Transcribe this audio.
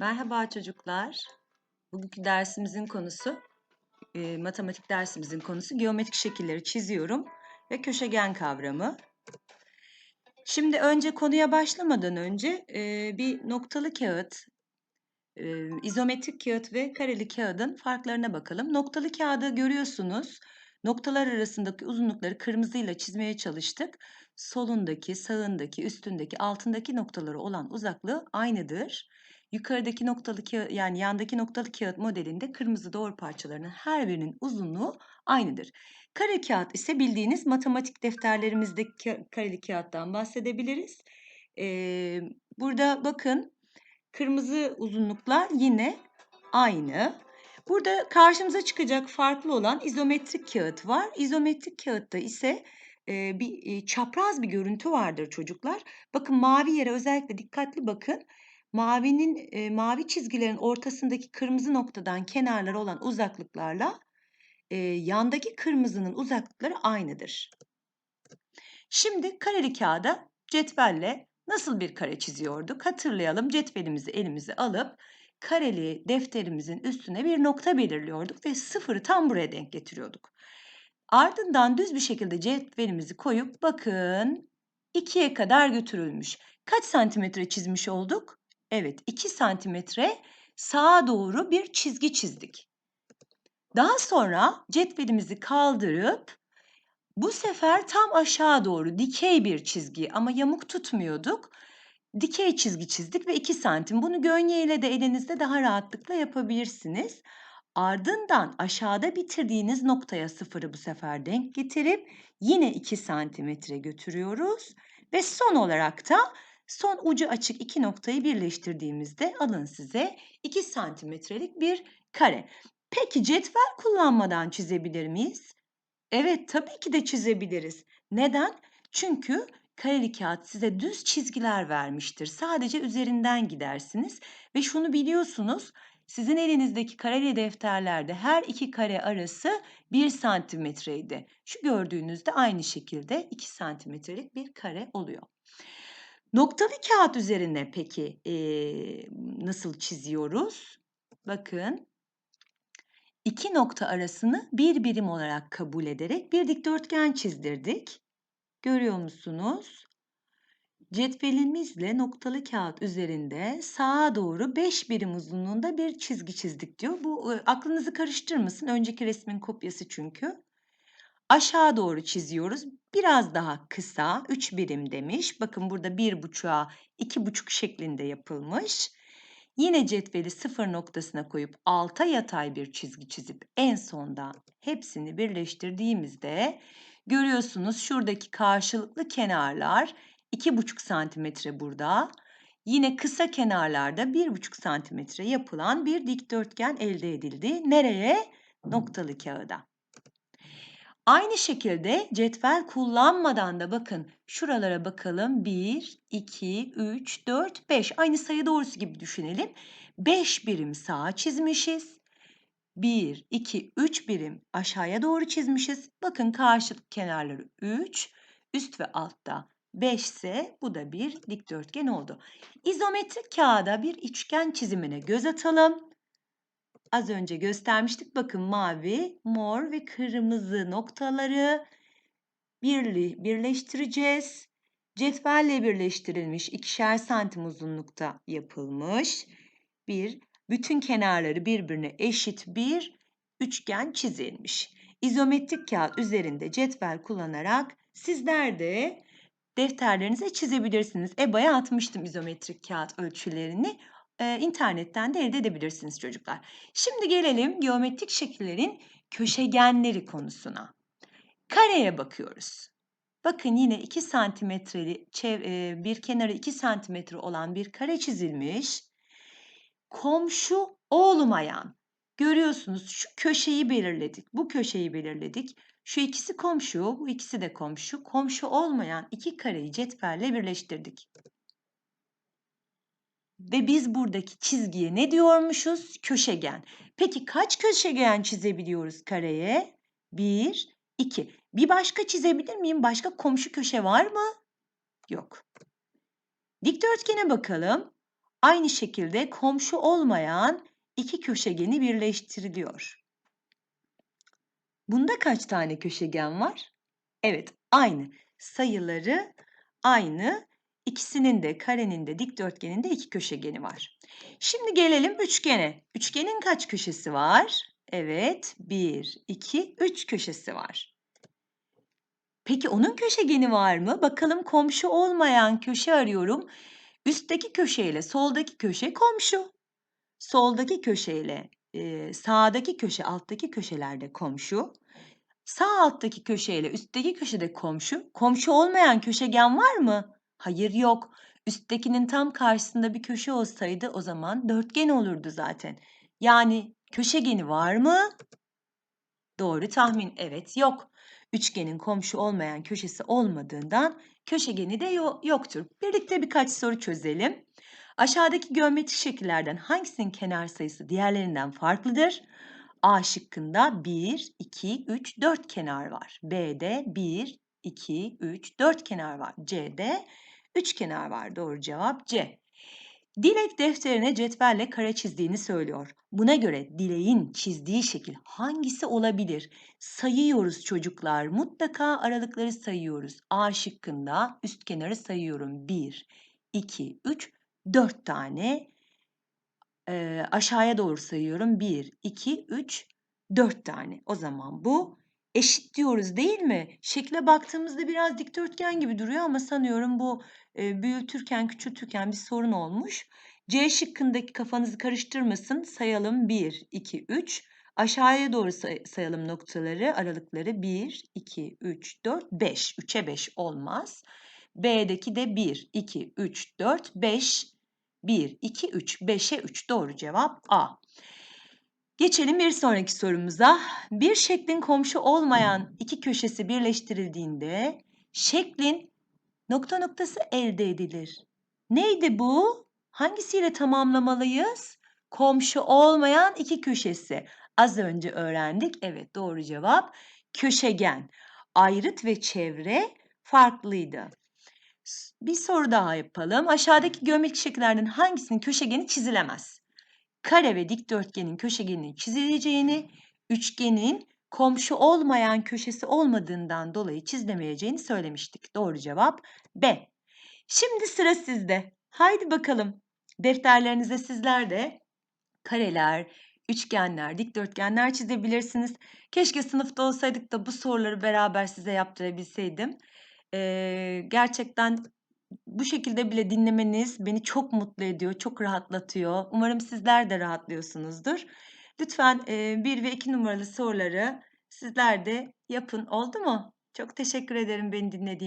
Merhaba çocuklar. Bugünkü dersimizin konusu, e, matematik dersimizin konusu geometrik şekilleri çiziyorum ve köşegen kavramı. Şimdi önce konuya başlamadan önce e, bir noktalı kağıt, e, izometrik kağıt ve kareli kağıdın farklarına bakalım. Noktalı kağıdı görüyorsunuz. Noktalar arasındaki uzunlukları kırmızıyla çizmeye çalıştık. Solundaki, sağındaki, üstündeki, altındaki noktaları olan uzaklığı aynıdır. Yukarıdaki noktalı kağıt yani yandaki noktalı kağıt modelinde kırmızı doğru parçalarının her birinin uzunluğu aynıdır. Kare kağıt ise bildiğiniz matematik defterlerimizdeki kareli kağıttan bahsedebiliriz. Ee, burada bakın kırmızı uzunluklar yine aynı. Burada karşımıza çıkacak farklı olan izometrik kağıt var. İzometrik kağıtta ise e, bir e, çapraz bir görüntü vardır çocuklar. Bakın mavi yere özellikle dikkatli bakın. Mavinin e, mavi çizgilerin ortasındaki kırmızı noktadan kenarları olan uzaklıklarla e, yandaki kırmızının uzaklıkları aynıdır. Şimdi kareli kağıda cetvelle nasıl bir kare çiziyorduk? Hatırlayalım cetvelimizi elimize alıp kareli defterimizin üstüne bir nokta belirliyorduk ve sıfırı tam buraya denk getiriyorduk. Ardından düz bir şekilde cetvelimizi koyup bakın ikiye kadar götürülmüş. Kaç santimetre çizmiş olduk? Evet 2 santimetre sağa doğru bir çizgi çizdik. Daha sonra cetvelimizi kaldırıp bu sefer tam aşağı doğru dikey bir çizgi ama yamuk tutmuyorduk. Dikey çizgi çizdik ve 2 santim. Bunu gönye ile de elinizde daha rahatlıkla yapabilirsiniz. Ardından aşağıda bitirdiğiniz noktaya sıfırı bu sefer denk getirip yine 2 santimetre götürüyoruz. Ve son olarak da son ucu açık iki noktayı birleştirdiğimizde alın size 2 santimetrelik bir kare. Peki cetvel kullanmadan çizebilir miyiz? Evet tabii ki de çizebiliriz. Neden? Çünkü kareli kağıt size düz çizgiler vermiştir. Sadece üzerinden gidersiniz ve şunu biliyorsunuz. Sizin elinizdeki kareli defterlerde her iki kare arası 1 santimetreydi. Şu gördüğünüzde aynı şekilde 2 santimetrelik bir kare oluyor. Noktalı kağıt üzerine peki e, nasıl çiziyoruz? Bakın iki nokta arasını bir birim olarak kabul ederek bir dikdörtgen çizdirdik. Görüyor musunuz? Cetvelimizle noktalı kağıt üzerinde sağa doğru 5 birim uzunluğunda bir çizgi çizdik diyor. Bu aklınızı karıştırmasın. Önceki resmin kopyası çünkü. Aşağı doğru çiziyoruz. Biraz daha kısa 3 birim demiş. Bakın burada 1,5'a 2,5 şeklinde yapılmış. Yine cetveli sıfır noktasına koyup alta yatay bir çizgi çizip en sonda hepsini birleştirdiğimizde görüyorsunuz şuradaki karşılıklı kenarlar 2,5 santimetre burada. Yine kısa kenarlarda 1,5 santimetre yapılan bir dikdörtgen elde edildi. Nereye? Noktalı kağıda. Aynı şekilde cetvel kullanmadan da bakın şuralara bakalım. 1, 2, 3, 4, 5. Aynı sayı doğrusu gibi düşünelim. 5 birim sağa çizmişiz. 1, 2, 3 birim aşağıya doğru çizmişiz. Bakın karşılık kenarları 3, üst ve altta 5 ise bu da bir dikdörtgen oldu. İzometrik kağıda bir üçgen çizimine göz atalım. Az önce göstermiştik. Bakın mavi, mor ve kırmızı noktaları birli, birleştireceğiz. Cetvelle birleştirilmiş ikişer santim uzunlukta yapılmış bir bütün kenarları birbirine eşit bir üçgen çizilmiş. İzometrik kağıt üzerinde cetvel kullanarak sizler de defterlerinize çizebilirsiniz. EBA'ya atmıştım izometrik kağıt ölçülerini. Ee, internetten de elde edebilirsiniz çocuklar. Şimdi gelelim geometrik şekillerin köşegenleri konusuna. Kareye bakıyoruz. Bakın yine 2 santimetreli bir kenarı 2 santimetre olan bir kare çizilmiş. Komşu olmayan görüyorsunuz şu köşeyi belirledik. Bu köşeyi belirledik. Şu ikisi komşu, bu ikisi de komşu. Komşu olmayan iki kareyi cetvelle birleştirdik. Ve biz buradaki çizgiye ne diyormuşuz? Köşegen. Peki kaç köşegen çizebiliyoruz kareye? Bir, iki. Bir başka çizebilir miyim? Başka komşu köşe var mı? Yok. Dikdörtgene bakalım. aynı şekilde komşu olmayan iki köşegeni birleştiriliyor. Bunda kaç tane köşegen var? Evet, aynı. Sayıları aynı. İkisinin de karenin de dikdörtgenin de iki köşegeni var. Şimdi gelelim üçgene. Üçgenin kaç köşesi var? Evet, bir, iki, üç köşesi var. Peki onun köşegeni var mı? Bakalım komşu olmayan köşe arıyorum. Üstteki köşeyle soldaki köşe komşu. Soldaki köşeyle e, sağdaki köşe, alttaki köşelerde komşu. Sağ alttaki köşeyle üstteki köşede komşu. Komşu olmayan köşegen var mı? Hayır yok. Üsttekinin tam karşısında bir köşe olsaydı o zaman dörtgen olurdu zaten. Yani köşegeni var mı? Doğru tahmin. Evet yok. Üçgenin komşu olmayan köşesi olmadığından köşegeni de yo- yoktur. Birlikte birkaç soru çözelim. Aşağıdaki geometrik şekillerden hangisinin kenar sayısı diğerlerinden farklıdır? A şıkkında 1, 2, 3, 4 kenar var. B'de 1, 2, 3, 4 kenar var. C'de 3 kenar var. Doğru cevap C. Dilek defterine cetvelle kare çizdiğini söylüyor. Buna göre Dilek'in çizdiği şekil hangisi olabilir? Sayıyoruz çocuklar. Mutlaka aralıkları sayıyoruz. A şıkkında üst kenarı sayıyorum. 1, 2, 3, 4 tane. Ee, aşağıya doğru sayıyorum. 1, 2, 3, 4 tane. O zaman bu eşit diyoruz değil mi? Şekle baktığımızda biraz dikdörtgen gibi duruyor ama sanıyorum bu e, büyütürken, küçültürken bir sorun olmuş. C şıkkındaki kafanızı karıştırmasın. Sayalım 1, 2, 3. Aşağıya doğru say- sayalım noktaları, aralıkları 1, 2, 3, 4, 5. 3'e 5 olmaz. B'deki de 1, 2, 3, 4, 5. 1, 2, 3. 5'e 3. Doğru cevap A. Geçelim bir sonraki sorumuza. Bir şeklin komşu olmayan iki köşesi birleştirildiğinde şeklin nokta noktası elde edilir. Neydi bu? Hangisiyle tamamlamalıyız? Komşu olmayan iki köşesi. Az önce öğrendik. Evet doğru cevap köşegen. Ayrıt ve çevre farklıydı. Bir soru daha yapalım. Aşağıdaki geometrik şekillerden hangisinin köşegeni çizilemez? Kare ve dikdörtgenin köşegeninin çizileceğini, üçgenin komşu olmayan köşesi olmadığından dolayı çizilemeyeceğini söylemiştik. Doğru cevap B. Şimdi sıra sizde. Haydi bakalım. Defterlerinize sizler de kareler, üçgenler, dikdörtgenler çizebilirsiniz. Keşke sınıfta olsaydık da bu soruları beraber size yaptırabilseydim. Ee, gerçekten bu şekilde bile dinlemeniz beni çok mutlu ediyor, çok rahatlatıyor. Umarım sizler de rahatlıyorsunuzdur. Lütfen e, 1 ve 2 numaralı soruları sizler de yapın oldu mu? Çok teşekkür ederim beni dinlediğiniz